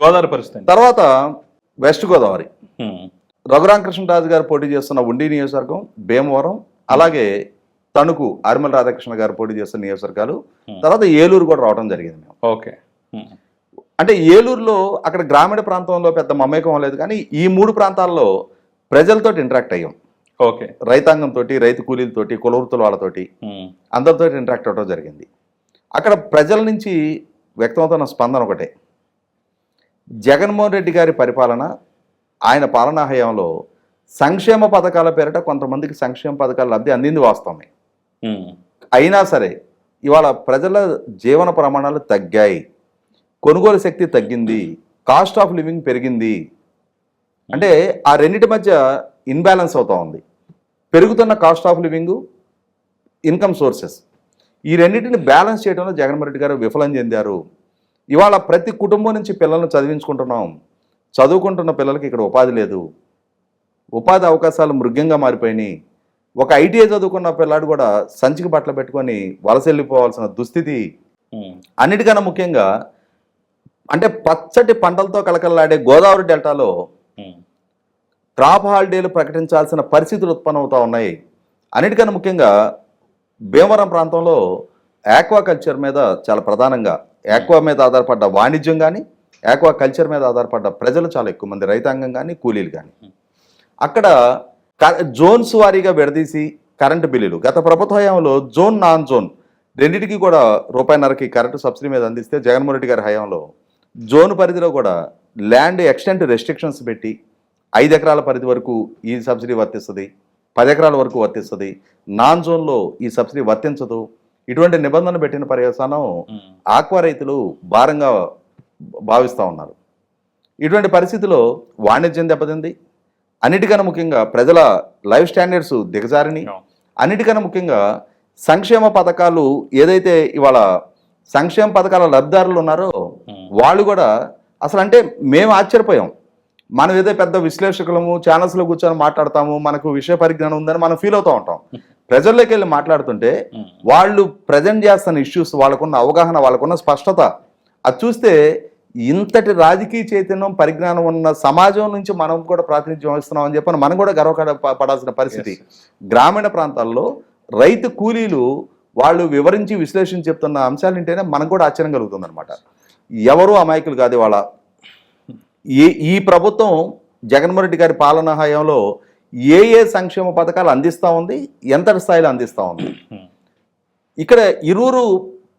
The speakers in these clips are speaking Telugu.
గోదావరి పరిస్థితి? తర్వాత వెస్ట్ గోదావరి. రఘురామకృష్ణరాజు గారు పోటీ చేస్తున్న ఉండి నియోజకవర్గం భీమవరం అలాగే తణుకు ఆర్మల్ రాధాకృష్ణ గారు పోటీ చేస్తున్న నియోజకవర్గాలు. తర్వాత ఏలూరు కూడా రావడం జరిగింది మేము. ఓకే. అంటే ఏలూరులో అక్కడ గ్రామీణ ప్రాంతంలో పెద్ద మమేకం లేదు కానీ ఈ మూడు ప్రాంతాల్లో ప్రజలతో ఇంటరాక్ట్ అయ్యాం. ఓకే. రైతాంగంతో రైతు కూలీలతోటి కులవృత్తుల వాళ్ళతోటి అందరితో ఇంటరాక్ట్ అవ్వడం జరిగింది. అక్కడ ప్రజల నుంచి వ్యక్తమవుతున్న స్పందన ఒకటే. జగన్మోహన్ రెడ్డి గారి పరిపాలన ఆయన పాలనా హయాంలో సంక్షేమ పథకాల పేరిట కొంతమందికి సంక్షేమ పథకాల లబ్ధి అందింది వాస్తవమే. అయినా సరే ఇవాళ ప్రజల జీవన ప్రమాణాలు తగ్గాయి. కొనుగోలు శక్తి తగ్గింది. కాస్ట్ ఆఫ్ లివింగ్ పెరిగింది. అంటే ఆ రెండింటి మధ్య ఇన్బ్యాలెన్స్ అవుతా ఉంది. పెరుగుతున్న cost of living income sources. ఈ రెండింటిని బ్యాలెన్స్ చేయడంలో జగన్మోహన్ రెడ్డి గారు విఫలం చెందారు. ఇవాళ ప్రతి కుటుంబం నుంచి పిల్లల్ని చదివించుకుంటున్నాం. చదువుకుంటున్న పిల్లలకి ఇక్కడ ఉపాధి లేదు. ఉపాధి అవకాశాలు మృగ్యంగా మారిపోయినాయి. ఒక ఐటీఐ చదువుకున్న పిల్లాడు కూడా సంచికి బట్టలు పెట్టుకొని వలస వెళ్ళిపోవాల్సిన దుస్థితి. అన్నిటికన్నా ముఖ్యంగా అంటే పచ్చటి పంటలతో కలకలలాడే గోదావరి డెల్టాలో క్రాప్ హాలిడేలు ప్రకటించాల్సిన పరిస్థితులు ఉత్పన్నమవుతా ఉన్నాయి. అన్నిటికన్నా ముఖ్యంగా భీమవరం ప్రాంతంలో ఆక్వా కల్చర్ మీద చాలా ప్రధానంగా ఆక్వా మీద ఆధారపడ్డ వాణిజ్యం కానీ ఆక్వా కల్చర్ మీద ఆధారపడ్డ ప్రజలు చాలా ఎక్కువ మంది. రైతాంగం కానీ కూలీలు కానీ అక్కడ క- జోన్స్ వారీగా విడదీసి కరెంటు బిల్లులు. గత ప్రభుత్వ హయాంలో జోన్ నాన్ జోన్ రెండింటికి కూడా రూపాయిన్నరకి కరెంటు సబ్సిడీ మీద అందిస్తే జగన్మోహన్ రెడ్డి గారి హయాంలో జోన్ పరిధిలో కూడా ల్యాండ్ ఎక్స్టెంట్ రెస్ట్రిక్షన్స్ పెట్టి ఐదు ఎకరాల పరిధి వరకు ఈ సబ్సిడీ వర్తిస్తుంది పది ఎకరాల వరకు వర్తిస్తుంది. నాన్ జోన్లో ఈ సబ్సిడీ వర్తించదు. ఇటువంటి నిబంధన పెట్టిన పర్యవసానం ఆక్వా రైతులు భారంగా భావిస్తూ ఉన్నారు. ఇటువంటి పరిస్థితిలో వాణిజ్యం దెబ్బతింది. అన్నిటికన్నా ముఖ్యంగా ప్రజల లైఫ్ స్టాండర్డ్స్ దిగజారిని. అన్నిటికన్నా ముఖ్యంగా సంక్షేమ పథకాలు ఏదైతే ఇవాళ సంక్షేమ పథకాల లబ్ధిదారులు ఉన్నారో వాళ్ళు కూడా అసలు అంటే మేము ఆశ్చర్యపోయాం. మనం ఏదో పెద్ద విశ్లేషకులము ఛానల్స్లో కూర్చొని మాట్లాడతాము మనకు విషయ పరిజ్ఞానం ఉందని మనం ఫీల్ అవుతూ ఉంటాం. ప్రజల్లోకి వెళ్ళి మాట్లాడుతుంటే వాళ్ళు ప్రజెంట్ చేస్తున్న ఇష్యూస్ వాళ్ళకున్న అవగాహన వాళ్ళకున్న స్పష్టత. అది చూస్తే ఇంతటి రాజకీయ చైతన్యం పరిజ్ఞానం ఉన్న సమాజం నుంచి మనం కూడా ప్రాతినిధ్యం వహిస్తున్నాం అని చెప్పని మనం కూడా గర్వపడ పడాల్సిన పరిస్థితి. గ్రామీణ ప్రాంతాల్లో రైతు కూలీలు వాళ్ళు వివరించి విశ్లేషణ చెప్తున్న అంశాలు వింటేనే మనకు కూడా ఆశ్చర్యం కలుగుతుంది అనమాట ఎవరు అమాయకులు కాదు వాళ్ళ ఈ ఈ ప్రభుత్వం జగన్మోహన్ రెడ్డి గారి పాలనా హయాంలో ఏ ఏ సంక్షేమ పథకాలు అందిస్తూ ఉంది ఎంతటి స్థాయిలో అందిస్తూ ఉంది. ఇక్కడ ఇరువురు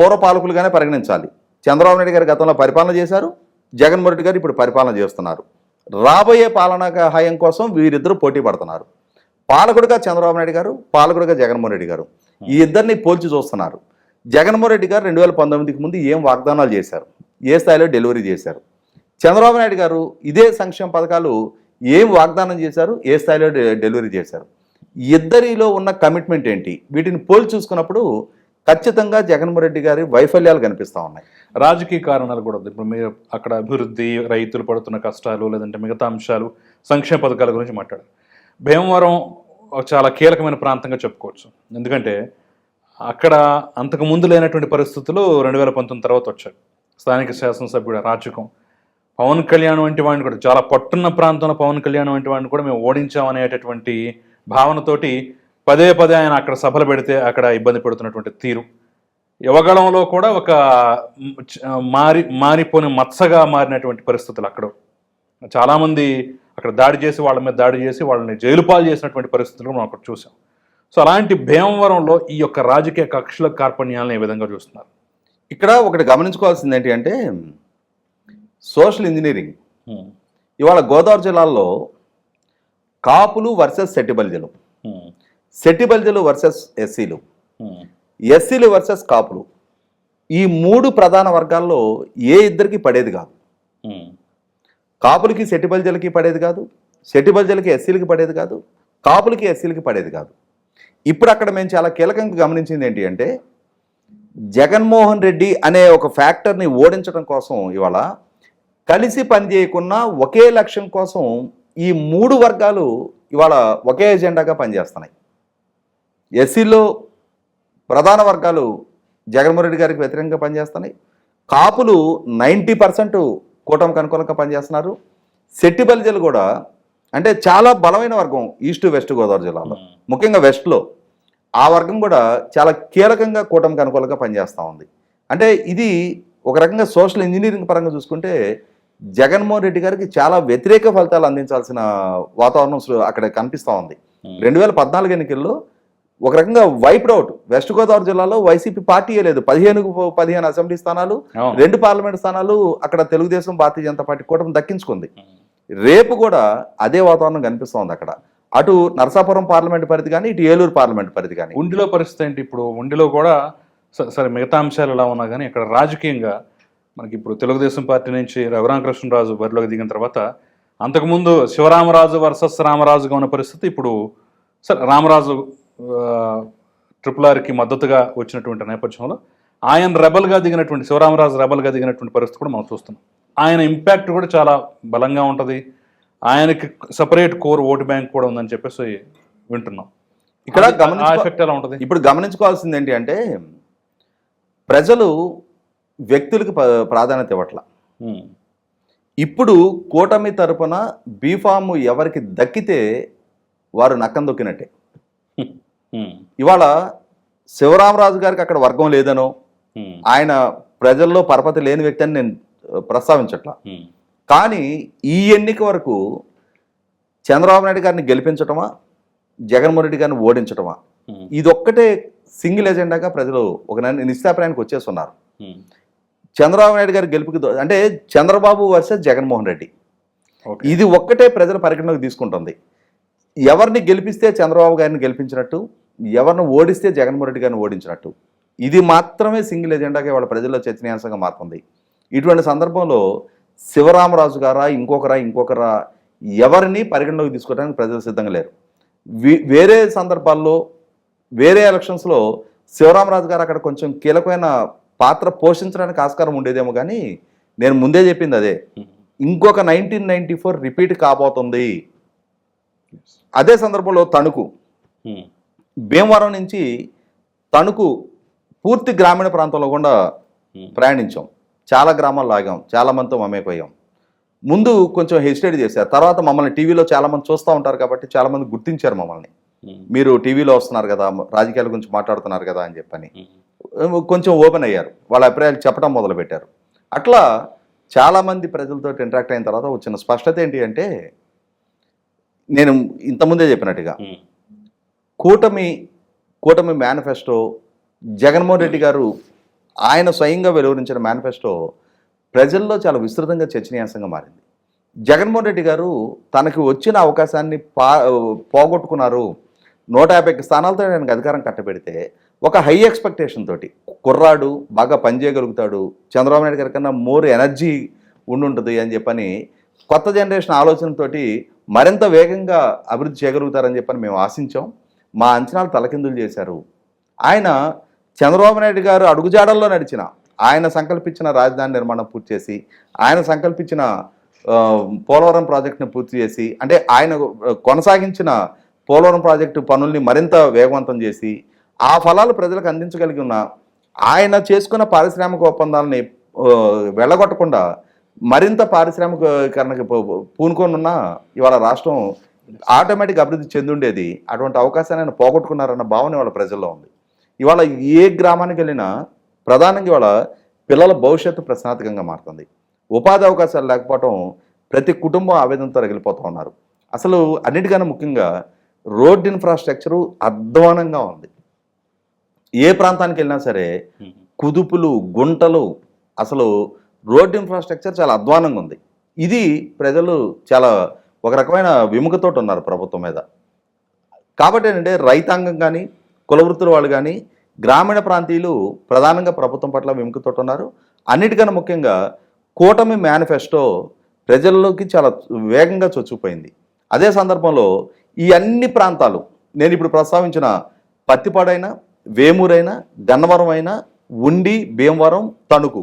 పౌరపాలకులుగానే పరిగణించాలి. చంద్రబాబు నాయుడు గారు గతంలో పరిపాలన చేశారు జగన్మోహన్ రెడ్డి గారు ఇప్పుడు పరిపాలన చేస్తున్నారు. రాబోయే పాలనా హాయం కోసం వీరిద్దరూ పోటీ పడుతున్నారు. పాలకుడిగా చంద్రబాబు నాయుడు గారు పాలకుడిగా జగన్మోహన్ రెడ్డి గారు. ఈ ఇద్దరిని పోల్చి చూస్తున్నారు. జగన్మోహన్ రెడ్డి గారు రెండు వేల పంతొమ్మిదికి ముందు ఏం వాగ్దానాలు చేశారు? ఏ స్థాయిలో డెలివరీ చేశారు? చంద్రబాబు నాయుడు గారు ఇదే సంక్షేమ పథకాలు ఏం వాగ్దానం చేశారు? ఏ స్థాయిలో డెలివరీ చేశారు? ఇద్దరిలో ఉన్న కమిట్మెంట్ ఏంటి? వీటిని పోల్చి చూసుకున్నప్పుడు ఖచ్చితంగా జగన్మోహన్ రెడ్డి గారి వైఫల్యాలు కనిపిస్తూ ఉన్నాయి. రాజకీయ కారణాలు కూడా ఇప్పుడు మీరు అక్కడ అభివృద్ధి రైతులు పడుతున్న కష్టాలు లేదంటే మిగతా అంశాలు సంక్షేమ పథకాల గురించి మాట్లాడారు. భీమవరం చాలా కీలకమైన ప్రాంతంగా చెప్పుకోవచ్చు. ఎందుకంటే అక్కడ అంతకు ముందు లేనటువంటి పరిస్థితులు రెండు వేల పంతొమ్మిది తర్వాత వచ్చాయి. స్థానిక శాసనసభ్యుడు రాజకం పవన్ కళ్యాణ్ వంటి వాడిని కూడా చాలా పట్టున్న ప్రాంతంలో పవన్ కళ్యాణ్ వంటి వాడిని కూడా మేము ఓడించామనేటటువంటి భావనతోటి పదే పదే ఆయన అక్కడ సభలు పెడితే అక్కడ ఇబ్బంది పెడుతున్నటువంటి తీరు. యువగళంలో కూడా ఒక మారి మారిపోని మత్సగా మారినటువంటి పరిస్థితులు అక్కడ. చాలామంది అక్కడ దాడి చేసి వాళ్ళ మీద దాడి చేసి వాళ్ళని జైలుపాలు చేసినటువంటి పరిస్థితులు మనం అక్కడ చూసాం. సో అలాంటి భీమవరంలో ఈ యొక్క రాజకీయ కక్షల కార్పణ్యాలను ఏ విధంగా చూస్తున్నారు? ఇక్కడ ఒకటి గమనించుకోవాల్సింది ఏంటి అంటే సోషల్ ఇంజనీరింగ్. ఇవాళ గోదావరి జిల్లాలో కాపులు వర్సెస్ సెట్టిబల్జలు హ్మ్. సెట్టిబల్జలు వర్సెస్ ఎస్సీలు. ఎస్సీలు వర్సెస్ కాపులు ఈ మూడు ప్రధాన వర్గాల్లో ఏ ఇద్దరికి పడేది కాదు. కాపులకి సెట్టిబల్జలకి పడేది కాదు సెట్టిబల్జలకి ఎస్సీలకి పడేది కాదు కాపులకి ఎస్సీలకి పడేది కాదు ఇప్పుడు అక్కడ మేము చాలా కీలకంగా గమనించింది ఏంటి అంటే జగన్మోహన్ రెడ్డి అనే ఒక ఫ్యాక్టర్ని ఓడించడం కోసం ఇవాళ కలిసి పనిచేయకున్నా ఒకే లక్ష్యం కోసం ఈ మూడు వర్గాలు ఇవాళ ఒకే ఎజెండాగా పనిచేస్తున్నాయి. ఎస్సీలో ప్రధాన వర్గాలు జగన్మోహన్ రెడ్డి గారికి వ్యతిరేకంగా పనిచేస్తున్నాయి. కాపులు నైంటీ పర్సెంట్ కూటమికి అనుకూలంగా పనిచేస్తున్నారు. శెట్టి బలిజలు కూడా అంటే చాలా బలమైన వర్గం ఈస్ట్ వెస్ట్ గోదావరి జిల్లాలో. ముఖ్యంగా వెస్ట్లో ఆ వర్గం కూడా చాలా కీలకంగా కూటమికి అనుకూలంగా పనిచేస్తూ ఉంది. అంటే ఇది ఒక రకంగా సోషల్ ఇంజనీరింగ్ పరంగా చూసుకుంటే జగన్మోహన్ రెడ్డి గారికి చాలా వ్యతిరేక ఫలితాలు అందించాల్సిన వాతావరణం అక్కడ కనిపిస్తూ ఉంది. రెండు వేల పద్నాలుగు ఎన్నికల్లో ఒక రకంగా వైప్డ్ అవుట్ వెస్ట్ గోదావరి జిల్లాలో వైసీపీ పార్టీయే లేదు పదిహేను పదిహేను అసెంబ్లీ స్థానాలు. రెండు పార్లమెంట్ స్థానాలు అక్కడ తెలుగుదేశం భారతీయ జనతా పార్టీ కూటమి దక్కించుకుంది. రేపు కూడా అదే వాతావరణం కనిపిస్తోంది అక్కడ. అటు నరసాపురం పార్లమెంట్ పరిధి కానీ ఇటు ఏలూరు పార్లమెంట్ పరిధి కానీ ఉండిలో పరిస్థితి ఏంటి ఇప్పుడు? ఉండిలో కూడా సరే మిగతా అంశాలు ఎలా ఉన్నా కానీ ఇక్కడ రాజకీయంగా మనకి ఇప్పుడు తెలుగుదేశం పార్టీ నుంచి రఘురామకృష్ణరాజు బరిలోకి దిగిన తర్వాత అంతకుముందు శివరామరాజు వర్సెస్ రామరాజుగా ఉన్న పరిస్థితి ఇప్పుడు సరే రామరాజు ట్రిపుల్ ఆర్కి మద్దతుగా వచ్చినటువంటి నేపథ్యంలో ఆయన రెబల్గా దిగినటువంటి శివరామరాజు రెబల్గా దిగినటువంటి పరిస్థితి కూడా మనం చూస్తున్నాం. ఆయన ఇంపాక్ట్ కూడా చాలా బలంగా ఉంటుంది. ఆయనకి సపరేట్ కోర్ ఓటు బ్యాంక్ కూడా ఉందని చెప్పేసి వింటున్నాం. ఇక్కడ ఎఫెక్ట్ ఎలా ఉంటుంది? ఇప్పుడు గమనించుకోవాల్సింది ఏంటి అంటే ప్రజలు వ్యక్తులకు ప్రాధాన్యత ఇవ్వట్ల. ఇప్పుడు కూటమి తరపున బీఫామ్ ఎవరికి దక్కితే వారు నక్కం దొక్కినట్టే. ఇవాళ శివరామరాజు గారికి అక్కడ వర్గం లేదనో. ఆయన ప్రజల్లో పరపతి లేని వ్యక్తి అని నేను ప్రస్తావించట్లా. కానీ ఈ ఎన్నిక వరకు చంద్రబాబు నాయుడు గారిని గెలిపించటమా జగన్మోహన్ రెడ్డి గారిని ఓడించటమా ఉమ్. ఇదొక్కటే సింగిల్ ఎజెండాగా ప్రజలు ఒక నిశ్చాప్రాయానికి వచ్చేస్తున్నారు. చంద్రబాబు నాయుడు గారి గెలుపుకి అంటే చంద్రబాబు వర్సెస్ జగన్మోహన్ రెడ్డి. ఇది ఒక్కటే ప్రజల పరిగణలోకి తీసుకుంటుంది. ఎవరిని గెలిపిస్తే చంద్రబాబు గారిని గెలిపించినట్టు ఎవరిని ఓడిస్తే జగన్మోహన్ రెడ్డి గారిని ఓడించినట్టు. ఇది మాత్రమే సింగిల్ ఎజెండాగా వాళ్ళ ప్రజల్లో చర్చనీయాంశంగా మారుతుంది. ఇటువంటి సందర్భంలో శివరామరాజు గారా ఇంకొకరా ఇంకొకరా ఎవరిని పరిగణలోకి తీసుకోవడానికి ప్రజలు సిద్ధంగా లేరు. వేరే సందర్భాల్లో వేరే ఎలక్షన్స్లో శివరామరాజు గారు అక్కడ కొంచెం కీలకమైన పాత్ర పోషించడానికి ఆస్కారం ఉండేదేమో కానీ నేను ముందే చెప్పింది అదే. ఇంకొక నైన్టీన్ నైన్టీ ఫోర్ రిపీట్ కాబోతుంది అదే సందర్భంలో తణుకు ఉమ్. భీమవరం నుంచి తణుకు పూర్తి గ్రామీణ ప్రాంతంలో కూడా ఉమ్. ప్రయాణించాం చాలా గ్రామాల్లో ఆగాం చాలా మందితో మమేకయ్యాం ముందు కొంచెం హెసిటేట్ చేశారు తర్వాత మమ్మల్ని టీవీలో చాలా మంది చూస్తూ ఉంటారు కాబట్టి చాలా మంది గుర్తించారు మమ్మల్ని ఉమ్. మీరు టీవీలో వస్తున్నారు కదా రాజకీయాల గురించి మాట్లాడుతున్నారు కదా అని చెప్పని. కొంచెం ఓపెన్ అయ్యారు. వాళ్ళ అభిప్రాయాలు చెప్పడం మొదలుపెట్టారు. అట్లా చాలామంది ప్రజలతో ఇంటరాక్ట్ అయిన తర్వాత వచ్చిన స్పష్టత ఏంటి అంటే నేను ఇంతకుముందే చెప్పినట్టుగా. కూటమి కూటమి మేనిఫెస్టో జగన్మోహన్ రెడ్డి గారు ఆయన స్వయంగా వెలువరించిన మేనిఫెస్టో ప్రజల్లో చాలా విస్తృతంగా చర్చనీయాంశంగా మారింది. జగన్మోహన్ రెడ్డి గారు తనకి వచ్చిన అవకాశాన్ని పా పోగొట్టుకున్నారు. నూట యాభై స్థానాలతో ఆయనకు అధికారం కట్టబెడితే ఒక హై ఎక్స్పెక్టేషన్ తోటి. కుర్రాడు బాగా పనిచేయగలుగుతాడు చంద్రబాబు నాయుడు గారి కన్నా మోర్ ఎనర్జీ ఉండుంటుంది అని చెప్పని కొత్త జనరేషన్ ఆలోచనతోటి మరింత వేగంగా అభివృద్ధి చేయగలుగుతారని చెప్పని మేము ఆశించాం. మా అంచనాలు తలకిందులు చేశారు. ఆయన చంద్రబాబు నాయుడు గారు అడుగుజాడల్లో నడిచిన ఆయన సంకల్పించిన రాజధాని నిర్మాణం పూర్తి చేసి ఆయన సంకల్పించిన పోలవరం ప్రాజెక్టును పూర్తి చేసి అంటే ఆయన కొనసాగించిన పోలవరం ప్రాజెక్టు పనుల్ని మరింత వేగవంతం చేసి ఆ ఫలాలు ప్రజలకు అందించగలిగి ఉన్న ఆయన చేసుకున్న పారిశ్రామిక ఒప్పందాలని వెళ్ళగొట్టకుండా మరింత పారిశ్రామికీకరణకి పూ- పూనుకొని ఇవాళ రాష్ట్రం ఆటోమేటిక్ అభివృద్ధి చెందుండేది. అటువంటి అవకాశాన్ని ఆయన పోగొట్టుకున్నారన్న భావన ఇవాళ ప్రజల్లో ఉంది. ఇవాళ ఏ గ్రామానికి వెళ్ళినా ప్రధానంగా ఇవాళ పిల్లల భవిష్యత్తు ప్రశ్నార్థకంగా మారుతుంది. ఉపాధి అవకాశాలు లేకపోవడం ప్రతి కుటుంబం ఆవేదనతో రగిలిపోతూ ఉన్నారు. అసలు అన్నిటికన్నా ముఖ్యంగా రోడ్ ఇన్ఫ్రాస్ట్రక్చరు అధ్వానంగా ఉంది. ఏ ప్రాంతానికి వెళ్ళినా సరే. కుదుపులు గుంటలు అసలు రోడ్ ఇన్ఫ్రాస్ట్రక్చర్ చాలా అధ్వానంగా ఉంది. ఇది ప్రజలు చాలా ఒక రకమైన విముఖతో ఉన్నారు ప్రభుత్వం మీద. కాబట్టి ఏంటంటే రైతాంగం కానీ కులవృత్తుల వాళ్ళు కానీ గ్రామీణ ప్రాంతీయులు ప్రధానంగా ప్రభుత్వం పట్ల విముఖతో ఉన్నారు. అన్నిటికన్నా ముఖ్యంగా కూటమి మేనిఫెస్టో ప్రజల్లోకి చాలా వేగంగా చొచ్చుకుపోయింది. అదే సందర్భంలో ఈ అన్ని ప్రాంతాలు నేను ఇప్పుడు ప్రస్తావించిన పత్తిపాడైనా వేమూరైనా గన్నవరం అయినా ఉండి భీమవరం తణుకు.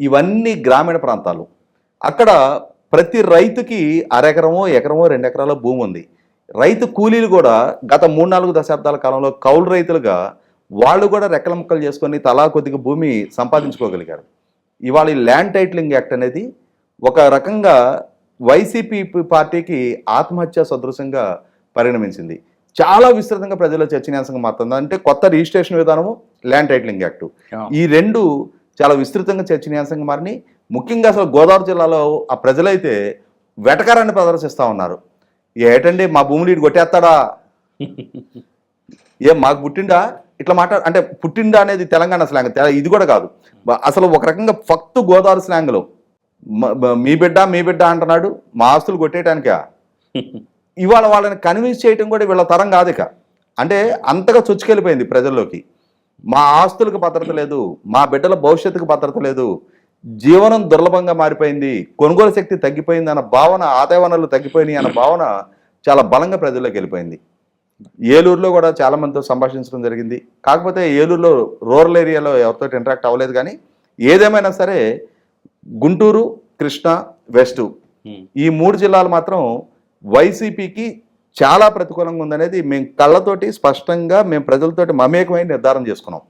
ఇవన్నీ గ్రామీణ ప్రాంతాలు. అక్కడ ప్రతి రైతుకి అరెకరమో ఎకరమో రెండు ఎకరాల భూమి ఉంది. రైతు కూలీలు కూడా గత మూడు నాలుగు దశాబ్దాల కాలంలో కౌలు రైతులుగా వాళ్ళు కూడా రెక్కల ముక్కలు చేసుకొని తలా కొద్దిగా భూమి సంపాదించుకోగలిగారు. ఇవాళ ఈ ల్యాండ్ టైటిలింగ్ యాక్ట్ అనేది ఒక రకంగా వైసీపీ పార్టీకి ఆత్మహత్య సదృశంగా పరిణమించింది. చాలా విస్తృతంగా ప్రజల చర్చనీయాంశంగా మారుతుంది. అంటే కొత్త రిజిస్ట్రేషన్ విధానము ల్యాండ్ టైటిలింగ్ యాక్ట్. ఈ రెండు చాలా విస్తృతంగా చర్చనీయాంశంగా మారినాయి. ముఖ్యంగా అసలు గోదావరి జిల్లాలో ఆ ప్రజలైతే వెటకారాన్ని ప్రదర్శిస్తూ ఉన్నారు. ఏటండి మా భూములు ఇటు కొట్టేస్తాడా? ఏం మాకు పుట్టిండా? ఇట్లా మాట అంటే పుట్టిండా అనేది తెలంగాణ స్లాంగ్. ఇది కూడా కాదు. అసలు ఒక రకంగా ఫక్తు గోదావరి స్లాంగ్లో. మీ బిడ్డ మీ బిడ్డ అంటున్నాడు మా ఆస్తులు కొట్టేయటానికా? ఇవాళ వాళ్ళని కన్విన్స్ చేయటం కూడా వీళ్ళ తరం కాదు ఇక. అంటే అంతగా చొచ్చుకెళ్ళిపోయింది ప్రజల్లోకి. మా ఆస్తులకు భద్రత లేదు మా బిడ్డల భవిష్యత్తుకు భద్రత లేదు జీవనం దుర్లభంగా మారిపోయింది కొనుగోలు శక్తి తగ్గిపోయింది అన్న భావన ఆదాయ వనరులు తగ్గిపోయినాయి అన్న భావన చాలా బలంగా ప్రజల్లోకి వెళ్ళిపోయింది. ఏలూరులో కూడా చాలా మందితో సంభాషించడం జరిగింది. కాకపోతే ఏలూరులో రూరల్ ఏరియాలో ఎవరితో ఇంటరాక్ట్ అవ్వలేదు కానీ ఏదేమైనా సరే గుంటూరు కృష్ణా వెస్ట్. ఈ మూడు జిల్లాలు మాత్రం వైసీపీకి చాలా ప్రతికూలంగా ఉందనేది మేము కళ్ళతోటి స్పష్టంగా మేము ప్రజలతోటి మమేకమై నిర్ధారణ చేసుకున్నాం.